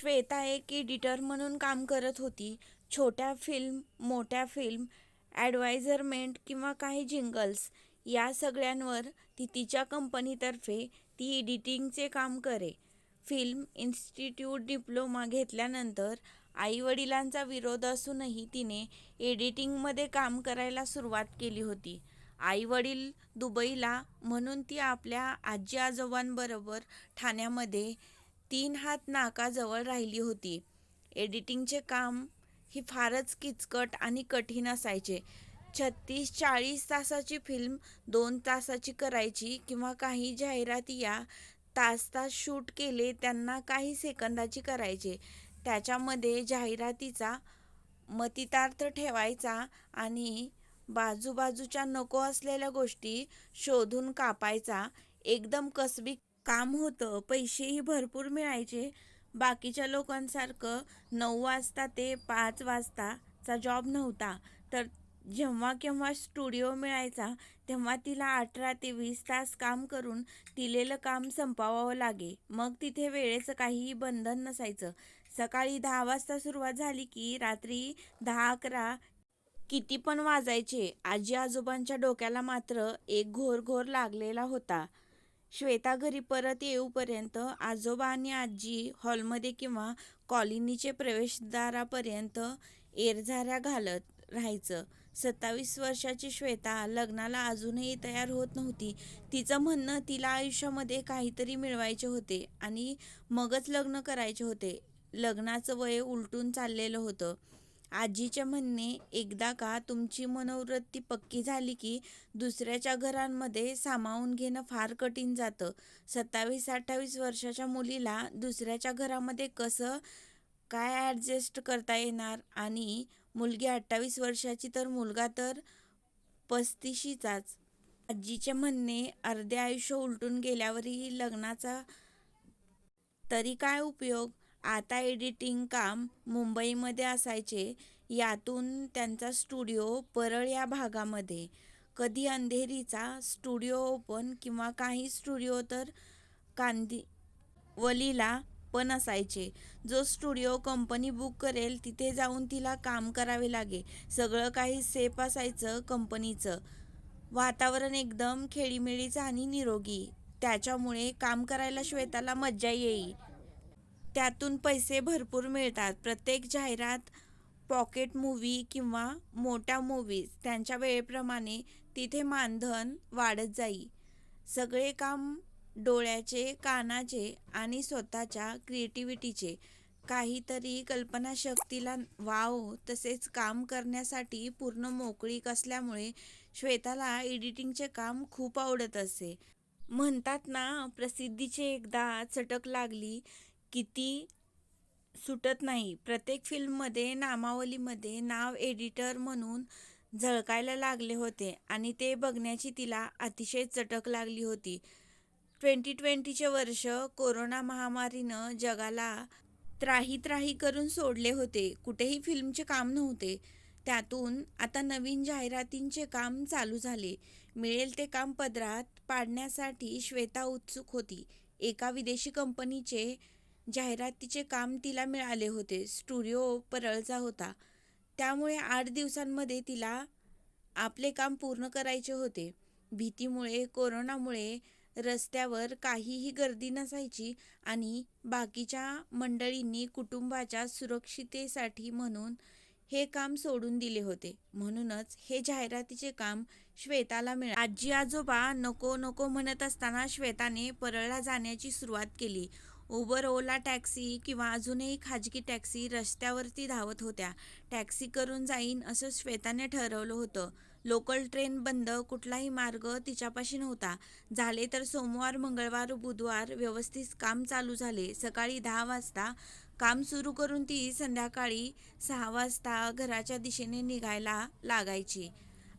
श्वेता एक एडिटर म्हणून काम करत होती. छोट्या फिल्म, मोठ्या फिल्म, ॲडवायझरमेंट किंवा काही जिंगल्स या सगळ्यांवर ती तिच्या कंपनीतर्फे ती एडिटिंगचे काम करे. फिल्म इन्स्टिट्यूट डिप्लोमा घेतल्यानंतर आईवडिलांचा विरोध असूनही तिने एडिटिंगमध्ये काम करायला सुरुवात केली होती. आईवडील दुबईला म्हणून ती आपल्या आजी-आजोबांबरोबर ठाण्यामध्ये तीन हात नाकाजवळ राहिली होती. एडिटिंगचे काम ही फारच किचकट आणि कठीण असायचे. छत्तीस-चाळीस तासाची फिल्म दोन तासाची करायची किंवा काही जाहिराती या तास-तास शूट केले त्यांना काही सेकंदाची करायचे. त्याच्यामध्ये जाहिरातीचा मतितार्थ ठेवायचा आणि बाजूबाजूच्या नको असलेल्या गोष्टी शोधून कापायचा. एकदम कसबी काम होतं. पैसेही भरपूर मिळायचे. बाकीच्या लोकांसारखं नऊ वाजता ते पाच वाजताचा जॉब नव्हता. तर जेव्हा केव्हा स्टुडिओ मिळायचा तेव्हा तिला अठरा ते वीस तास काम करून दिलेलं काम संपवावं लागे. मग तिथे वेळेचं काहीही बंधन नसायचं. सकाळी दहा वाजता सुरुवात झाली की रात्री दहा-अकरा किती पण वाजायचे. आजी-आजोबांच्या डोक्याला मात्र एक घोर घोर लागलेला होता. श्वेता घरी परत येऊपर्यंत आजोबा आणि आजी हॉलमध्ये किंवा कॉलनीचे प्रवेशद्वारापर्यंत एरझाऱ्या घालत राहायचं. सत्तावीस वर्षाची श्वेता लग्नाला अजूनही तयार होत नव्हती. तिचं म्हणणं तिला आयुष्यामध्ये काहीतरी मिळवायचे होते आणि मगच लग्न करायचे होते. लग्नाचं वय उलटून चाललेलं होतं. आजीचे म्हणणे, एकदा का तुमची मनोवृत्ती पक्की झाली की दुसऱ्याच्या घरांमध्ये सामावून घेणं फार कठीण जातं. सत्तावीस-अठ्ठावीस वर्षाच्या मुलीला दुसऱ्याच्या घरामध्ये कसं काय ॲडजस्ट करता येणार आणि मुलगी अठ्ठावीस वर्षाची तर मुलगा तर पस्तीशीचाच आजीचे म्हणणे, अर्धे आयुष्य उलटून गेल्यावरही लग्नाचा तरी काय उपयोग? आता एडिटिंग काम मुंबईमध्ये असायचे. यातून त्यांचा स्टुडिओ परळ या भागामध्ये. कधी अंधेरीचा स्टुडिओ ओपन किंवा काही स्टुडिओ तर कांदिवलीला पण असायचे. जो स्टुडिओ कंपनी बुक करेल तिथे जाऊन तिला काम करावे लागे. सगळं काही सेफ असायचं कंपनीचं. वातावरण एकदम खेळीमेळीचं आणि निरोगी. त्याच्यामुळे काम करायला श्वेताला मज्जा येई. त्यातून पैसे भरपूर मिळतात. प्रत्येक जाहिरात, पॉकेट मूव्ही किंवा मोठ्या मूव्हीज त्यांच्या वेळेप्रमाणे तिथे मानधन वाढत जाई. सगळे काम डोळ्याचे, कानाचे आणि स्वतःच्या क्रिएटिव्हिटीचे. काहीतरी कल्पनाशक्तीला वाव तसेच काम करण्यासाठी पूर्ण मोकळीक असल्यामुळे श्वेताला एडिटिंगचे काम खूप आवडत असे. म्हणतात ना प्रसिद्धीची एकदा चटक लागली किती सुटत नाही. प्रत्येक फिल्ममध्ये, नामावलीमध्ये नाव एडिटर म्हणून झळकायला लागले होते आणि ते बघण्याची तिला अतिशय चटक लागली होती. ट्वेंटी ट्वेंटीचे वर्ष कोरोना महामारीनं जगाला त्राही-त्राही करून सोडले होते. कुठेही फिल्मचे काम नव्हते. त्यातून आता नवीन जाहिरातींचे काम चालू झाले. मिळेल ते काम पदरात पाडण्यासाठी श्वेता उत्सुक होती. एका विदेशी कंपनीचे जाहिरातीचे काम तिला मिळाले होते. स्टुडिओ परळचा होता. त्यामुळे आठ दिवसांमध्ये तिला आपले काम पूर्ण करायचे होते. भीतीमुळे, कोरोनामुळे रस्त्यावर काहीही गर्दी नसायची आणि बाकीच्या मंडळींनी कुटुंबाच्या सुरक्षिततेसाठी म्हणून हे काम सोडून दिले होते. म्हणूनच हे जाहिरातीचे काम श्वेताला मिळाले. आजी-आजोबा नको नको म्हणत असताना श्वेताने परळला जाण्याची सुरुवात केली. उबर, ओला टॅक्सी किंवा अजूनही खाजगी टॅक्सी रस्त्यावरती धावत होत्या. टॅक्सी करून जाईन असं श्वेताने ठरवलं होतं. लोकल ट्रेन बंद, कुठलाही मार्ग तिच्यापाशी नव्हता. झाले तर सोमवार, मंगळवार, बुधवार व्यवस्थित काम चालू झाले. सकाळी दहा वाजता काम सुरू करून ती संध्याकाळी सहा वाजता घराच्या दिशेने निघायला लागायची.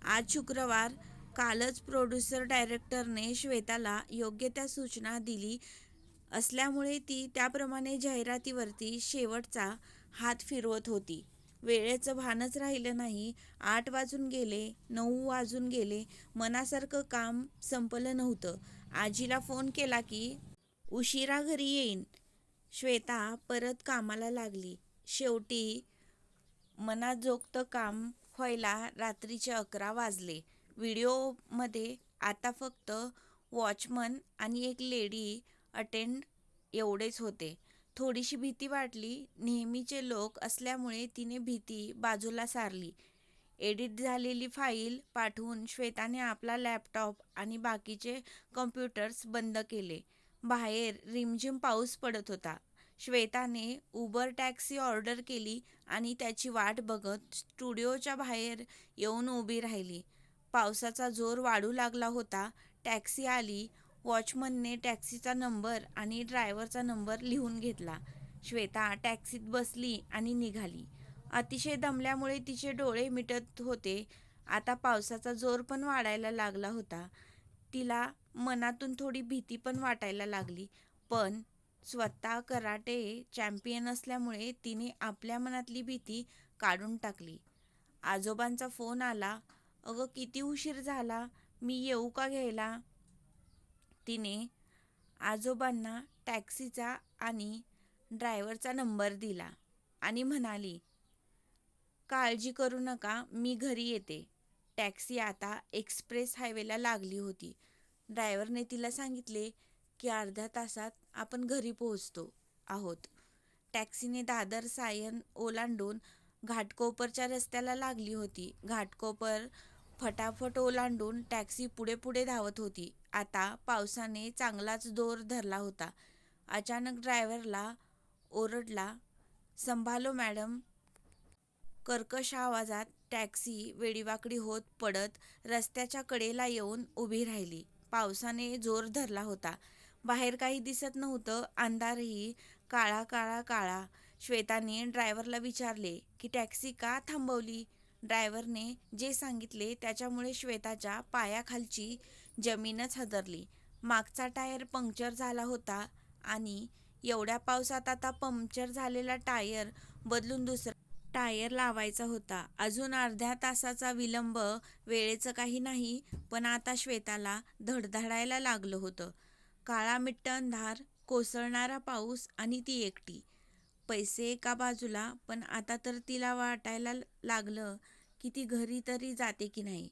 आज शुक्रवार. कालच प्रोड्युसर-डायरेक्टरने श्वेताला योग्य त्या सूचना दिली असल्यामुळे ती त्याप्रमाणे जाहिरातीवरती शेवटचा हात फिरवत होती. वेळेचं भानच राहिलं नाही. आठ वाजून गेले, नऊ वाजून गेले. मनासारखं काम संपलं नव्हतं. आजीला फोन केला की उशिरा घरी येईन. श्वेता परत कामाला लागली. शेवटी मनाजोगतं काम व्हायला रात्रीचे अकरा वाजले. व्हिडिओमध्ये आता फक्त वॉचमन आणि एक लेडी अटेंड एवढेच होते. थोडीशी भीती वाटली. नेहमीचे लोक असल्यामुळे तिने भीती बाजूला सारली. एडिट झालेली फाईल पाठवून श्वेताने आपला लॅपटॉप आणि बाकीचे कॉम्प्युटर्स बंद केले. बाहेर रिमझिम पाऊस पडत होता. श्वेताने उबर टॅक्सी ऑर्डर केली आणि त्याची वाट बघत स्टुडिओच्या बाहेर येऊन उभी राहिली. पावसाचा जोर वाढू लागला होता. टॅक्सी आली. वॉचमनने टॅक्सीचा नंबर आणि ड्रायव्हरचा नंबर लिहून घेतला. श्वेता टॅक्सीत बसली आणि निघाली. अतिशय दमल्यामुळे तिचे डोळे मिटत होते. आता पावसाचा जोर पण वाढायला लागला होता. तिला मनातून थोडी भीती पण वाटायला लागली. पण स्वतः कराटे चॅम्पियन असल्यामुळे तिने आपल्या मनातली भीती काढून टाकली. आजोबांचा फोन आला. अगं किती उशीर झाला. मी येऊ का घ्यायला? तिने आजोबांना टॅक्सीचा आणि ड्रायव्हरचा नंबर दिला आणि म्हणाली, काळजी करू नका मी घरी येते. टॅक्सी आता एक्सप्रेस हायवेला लागली होती. ड्रायव्हरने तिला सांगितले की अर्ध्या तासात आपण घरी पोहोचतो आहोत. टॅक्सीने दादर सायन ओलांडून घाटकोपरच्या रस्त्याला लागली होती. घाटकोपर फटाफट ओलांडून टॅक्सी पुढे पुढे धावत होती. आता पावसाने चांगलाच जोर धरला होता. अचानक ड्रायव्हरला ओरडला, संभालो मॅडम. कर्कश आवाजात टॅक्सी वेडीवाकडी होत पडत रस्त्याच्या कडेला येऊन उभी राहिली. पावसाने जोर धरला होता. बाहेर काही दिसत नव्हतं. अंधारही काळा काळा काळा. श्वेताने ड्रायव्हरला विचारले की टॅक्सी का थांबवली? ड्रायव्हरने जे सांगितले त्याच्यामुळे श्वेताच्या पायाखालची जमीनच हादरली. मागचा टायर पंक्चर झाला होता आणि एवढ्या पावसात आता पंक्चर झालेला टायर बदलून दुसरा टायर लावायचा होता. अजून अर्ध्या तासाचा विलंब वेळेचं काही नाही. पण आता श्वेताला धडधडायला लागलं होतं. काळामिट्ट अंधार, कोसळणारा पाऊस आणि ती एकटी. पैसे एका बाजूला पण आता तर तिला वाटायला लागलं की ती घरी तरी जाते की नाही.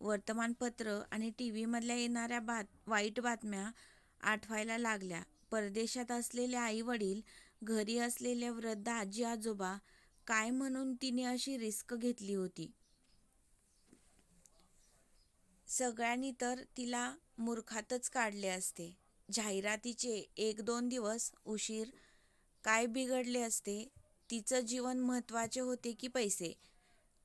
वर्तमानपत्र आणि टीव्हीमधल्या येणाऱ्या बात वाईट बातम्या आठवायला लागल्या. परदेशात असलेले आई-वडील, घरी असलेले वृद्ध आजी-आजोबा. काय म्हणून तिने अशी रिस्क घेतली होती? सगळ्यांनी तर तिला मूर्खातच काढले असते. जाहिरातीचे एक दोन दिवस उशीर काय बिघडले असते? तिचं जीवन महत्त्वाचे होते की पैसे?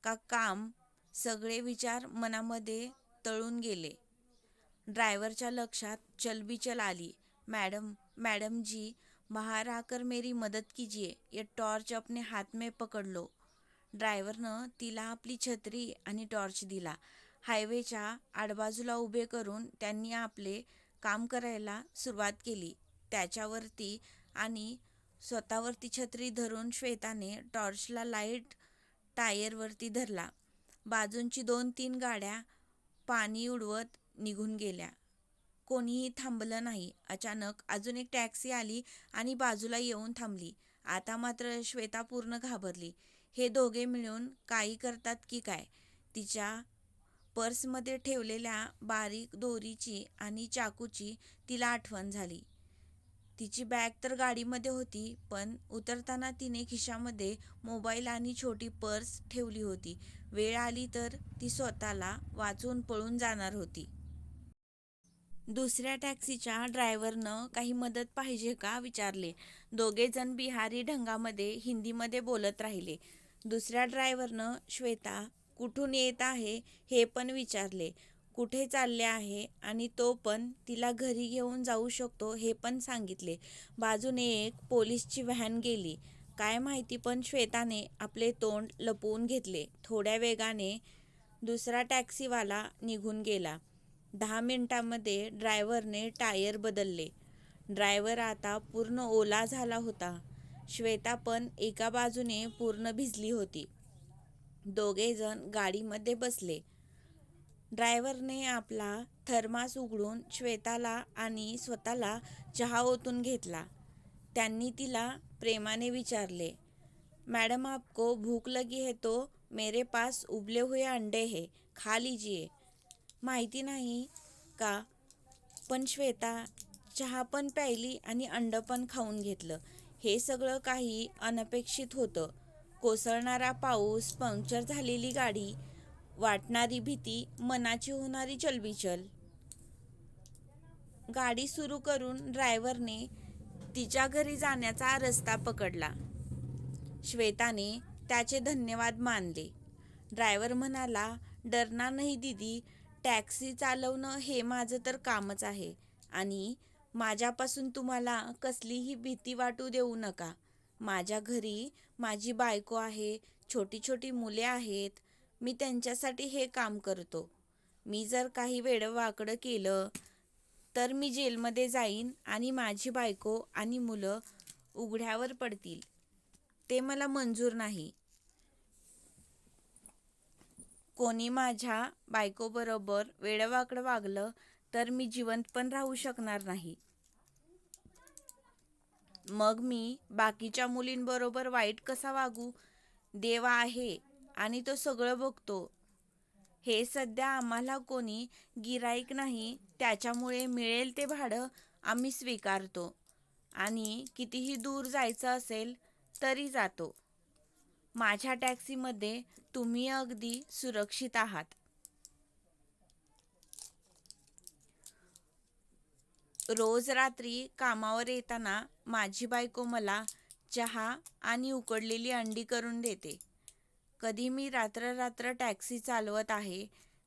का काम? सगळे विचार मनामध्ये तळून गेले. ड्रायव्हरच्या लक्षात चलबिचल आली. मॅडम मॅडम जी बाहर आकर मेरी मदद कीजिए. ये टॉर्च अपने हात में पकड लो. ड्रायव्हरनं तिला आपली छत्री आणि टॉर्च दिला. हायवेच्या आडबाजूला उभे करून त्यांनी आपले काम करायला सुरुवात केली. त्याच्यावरती आणि स्वतःवरती छत्री धरून श्वेताने टॉर्चला लाइट टायरवरती धरला. बाजूंची दोन तीन गाड्या पाणी उडवत निघून गेल्या. कोणीही थांबलं नाही. अचानक अजून एक टॅक्सी आली आणि बाजूला येऊन थांबली. आता मात्र श्वेता पूर्ण घाबरली. हे दोघे मिळून काही करतात की काय? तिच्या पर्समध्ये ठेवलेल्या बारीक दोरीची आणि चाकूची तिला आठवण झाली. तिची बॅग तर गाडीमध्ये होती पण उतरताना तिने खिशामध्ये मोबाईल आणि छोटी पर्स ठेवली होती. वेळ आली तर ती स्वतःला वाचून पळून जाणार होती. दुसऱ्या टॅक्सीच्या ड्रायव्हरनं काही मदत पाहिजे का विचारले. दोघेजण बिहारी ढंगामध्ये हिंदीमध्ये बोलत राहिले. दुसऱ्या ड्रायव्हरनं श्वेता कुठून येत आहे हे पण विचारले. कुठे चालले आहे आणि तो पण तिला घरी घेऊन जाऊ शकतो हे पण सांगितले. बाजूने एक पोलीसची व्हॅन गेली. काय माहिती पण श्वेताने आपले तोंड लपवून घेतले. थोड्या वेगाने दुसरा टॅक्सीवाला निघून गेला. दहा मिनिटांमध्ये ड्रायव्हरने टायर बदलले. ड्रायव्हर आता पूर्ण ओला झाला होता. श्वेता पण एका बाजूने पूर्ण भिजली होती. दोघेजण गाडीमध्ये बसले. ड्रायव्हरने आपला थर्मास उघडून श्वेताला आणि स्वतःला चहा ओतून घेतला. त्यांनी तिला प्रेमाने विचारले मॅडम आपको भूक लगी है तो मेरे पास उबले हुए अंडे है खा लीजिए. माहिती नाही का? पण श्वेता चहा पण प्यायली आणि अंड पण खाऊन घेतलं. हे सगळं काही अनपेक्षित होतं. कोसळणारा पाऊस पंक्चर झालेली गाडी वाटणारी भीती मनाची होणारी चलबिचल. गाडी सुरू करून ड्रायव्हरने तिच्या घरी जाण्याचा रस्ता पकडला. श्वेताने त्याचे धन्यवाद मानले. ड्रायव्हर म्हणाला डरना नाही दीदी टॅक्सी चालवणं हे माझं तर कामच आहे आणि माझ्यापासून तुम्हाला कसलीही भीती वाटू देऊ नका. माझ्या घरी माझी बायको आहे छोटी छोटी मुले आहेत मी त्यांच्यासाठी हे काम करतो. मी जर काही वेडं केलं तर मी जेलमध्ये जाईन आणि माझी बायको आणि मुलं उघड्यावर पडतील. ते मला मंजूर नाही. कोणी माझ्या बायकोबरोबर वेडवाकडं वागलं तर मी जिवंत पण राहू शकणार नाही. मग मी बाकीच्या मुलींबरोबर वाईट कसा वागू? देवा आहे. आणि तो सगळं बघतो. हे सध्या आम्हाला कोणी गिराईक नाही त्याच्यामुळे मिळेल ते भाडं आम्ही स्वीकारतो. आणि कितीही दूर जायचं असेल तरी जातो. माझ्या टॅक्सीमध्ये तुम्ही अगदी सुरक्षित आहात. रोज रात्री कामावर येताना माझी बायको मला चहा आणि उकडलेली अंडी करून देते. कधी मी रात्र रात्र टॅक्सी चालवत आहे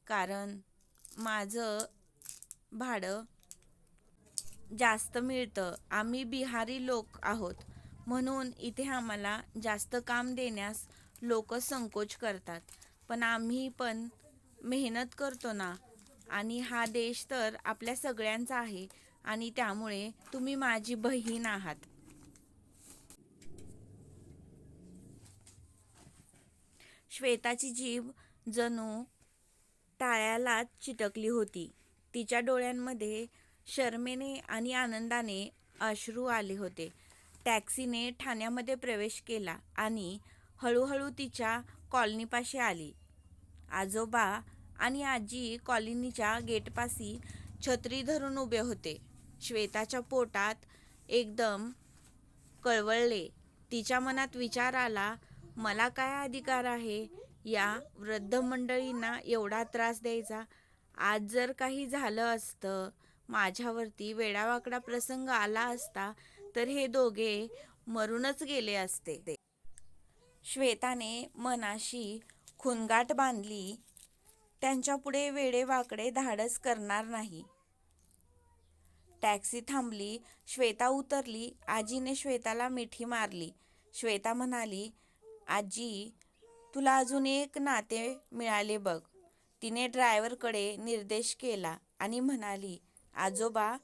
कारण माझं भाडं जास्त मिळतं. आम्ही बिहारी लोक आहोत म्हणून इथे आम्हाला जास्त काम देण्यास लोक संकोच करतात. पण आम्ही पण मेहनत करतो ना. आणि हा देश तर आपल्या सगळ्यांचा आहे आणि त्यामुळे तुम्ही माझी बहीण आहात. श्वेताची जीभ जणू टाळ्यालाच चिटकली होती. तिच्या डोळ्यांमध्ये शर्मेने आणि आनंदाने अश्रू आले होते. टॅक्सीने ठाण्यामध्ये प्रवेश केला आणि हळूहळू तिच्या कॉलनीपाशी आली. आजोबा आणि आजी कॉलनीच्या गेटपाशी छत्री धरून उभे होते. श्वेताच्या पोटात एकदम कळवळले. तिच्या मनात विचार आला मला काय अधिकार आहे? या वृद्ध मंडळींना एवढा त्रास द्यायचा? आज जर काही झालं असतं माझ्यावरती वेडावाकडा प्रसंग आला असता तर हे दोघे मरूनच गेले असते. श्वेताने मनाशी खुनगाट बांधली. त्यांच्यापुढे वेडेवाकडे धाडस करणार नाही. टॅक्सी थांबली. श्वेता उतरली. आजीने श्वेताला मिठी मारली. श्वेता म्हणाली आजी तुला अजून एक नाते मिळाले बघ. तिने ड्रायव्हरकडे निर्देश केला आणि म्हणाली आजोबा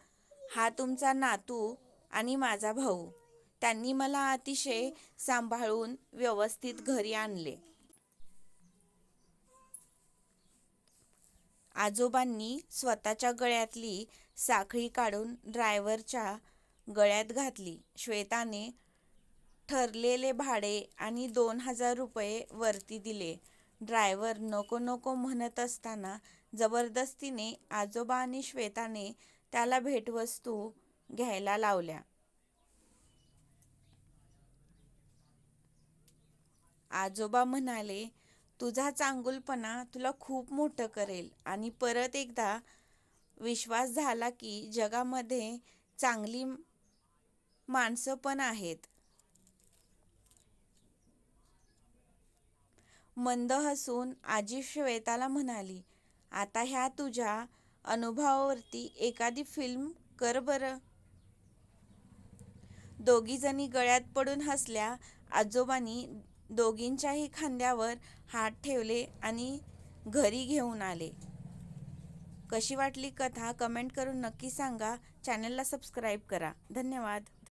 हा तुमचा नातू आणि माझा भाऊ. त्यांनी मला अतिशय सांभाळून व्यवस्थित घरी आणले. आजोबांनी स्वतःच्या गळ्यातली साखळी काढून ड्रायव्हरच्या गळ्यात घातली. श्वेताने ठरलेले भाडे आणि दोन हजार रुपये वरती दिले. ड्रायव्हर नको नको म्हणत असताना जबरदस्तीने आजोबा आणि श्वेताने त्याला भेटवस्तू घ्यायला लावल्या. आजोबा म्हणाले तुझा चांगुलपणा तुला खूप मोठं करेल आणि परत एकदा विश्वास झाला की जगामध्ये चांगली माणसं पण आहेत. मंद हसून आजी श्वेताला म्हणाली आता ह्या तुझ्या अनुभवावरती एखादी फिल्म कर बरं. दोघीजणी गळ्यात पडून हसल्या आजोबांनी दोघींच्याही खांद्यावर हात ठेवले आणि घरी घेऊन आले. कशी वाटली कथा? कमेंट करून नक्की सांगा. चॅनलला सबस्क्राईब करा. धन्यवाद.